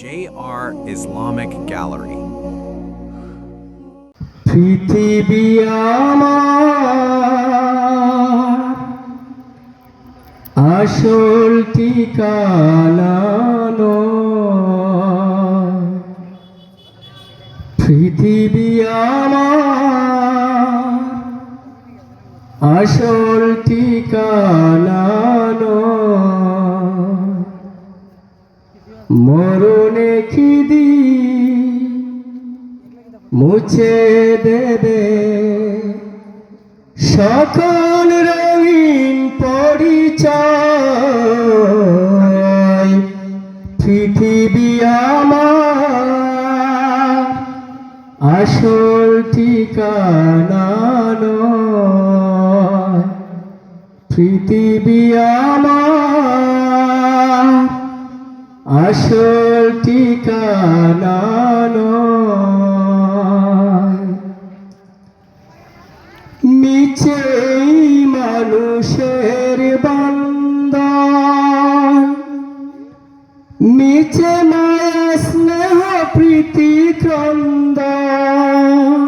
JR Islamic Gallery. পৃথিবী আমার আসল ঠিকানা নয়। পৃথিবী আমার আসল ঠিকানা নয়। মরণে খিদি মুছে দেবে। সকল রঙিন পরিচয় পৃথিবী আমার আসল ঠিকানা পৃথিবী আমার আসল নিচেই মানুষের বন্দন। নিচে মায়া স্নেহ প্রীতি ক্রন্দন।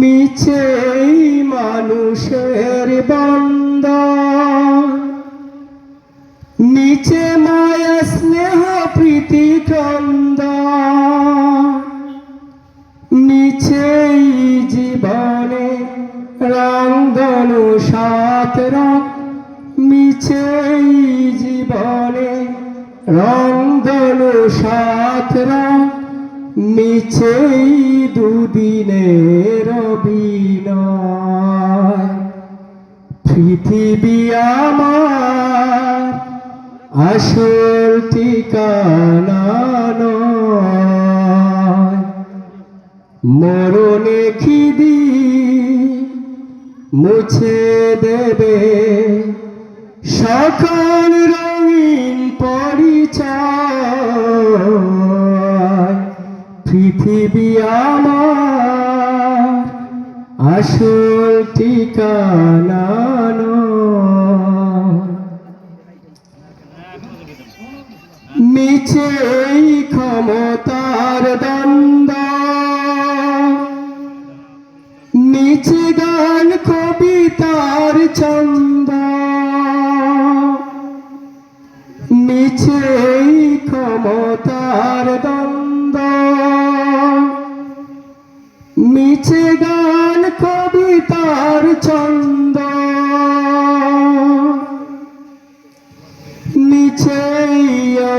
নিচেই মানুষের বন্দন। নিচে স্নেহ প্রীতি ক্রন্দন নিচেই জীবনে রঙ্গনু সাত রং। নিচেই জীবনে রঙ্গনু সাত রং। নিচেই দুদিনের বিনয় পৃথিবী আসল ঠিকানা মরণে খিদি মুছে দেবে। সকল রঙিন পরিচয়। পৃথিবী আমার আসল ঠিকানা নিচেই ক্ষমতার দ্বন্দ্ব। নিচে গান কবিতার চন্দ নিচেই ক্ষমতার দ্বন্দ্ব।